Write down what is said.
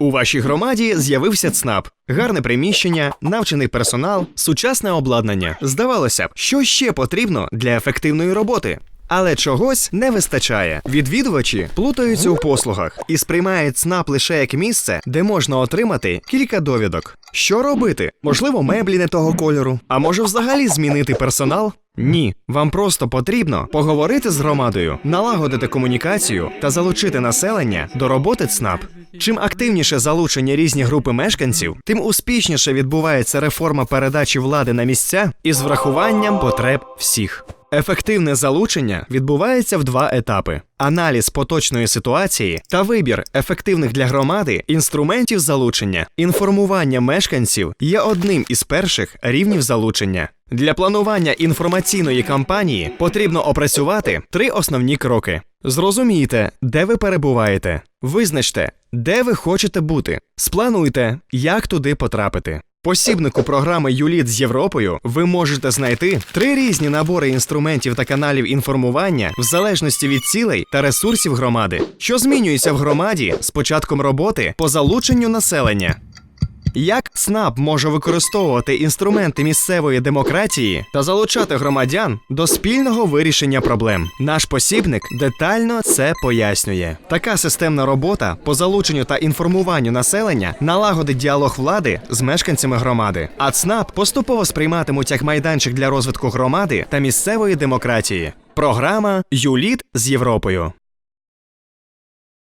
У вашій громаді з'явився ЦНАП, гарне приміщення, навчений персонал, сучасне обладнання. Здавалося б, що ще потрібно для ефективної роботи. Але чогось не вистачає. Відвідувачі плутаються у послугах і сприймають ЦНАП лише як місце, де можна отримати кілька довідок. Що робити? Можливо, меблі не того кольору, а може взагалі змінити персонал? Ні, вам просто потрібно поговорити з громадою, налагодити комунікацію та залучити населення до роботи ЦНАП. Чим активніше залучені різні групи мешканців, тим успішніше відбувається реформа передачі влади на місця із врахуванням потреб всіх. Ефективне залучення відбувається в два етапи: аналіз поточної ситуації та вибір ефективних для громади інструментів залучення. Інформування мешканців є одним із перших рівнів залучення. Для планування інформаційної кампанії потрібно опрацювати три основні кроки: зрозумійте, де ви перебуваєте, визначте, де ви хочете бути, сплануйте, як туди потрапити. Посібнику програми ЮЛІТ з Європою ви можете знайти три різні набори інструментів та каналів інформування в залежності від цілей та ресурсів громади, що змінюється в громаді з початком роботи по залученню населення. Як ЦНАП може використовувати інструменти місцевої демократії та залучати громадян до спільного вирішення проблем? Наш посібник детально це пояснює. Така системна робота по залученню та інформуванню населення налагодить діалог влади з мешканцями громади. А ЦНАП поступово сприйматимуть як майданчик для розвитку громади та місцевої демократії. Програма ЮЛІТ з Європою.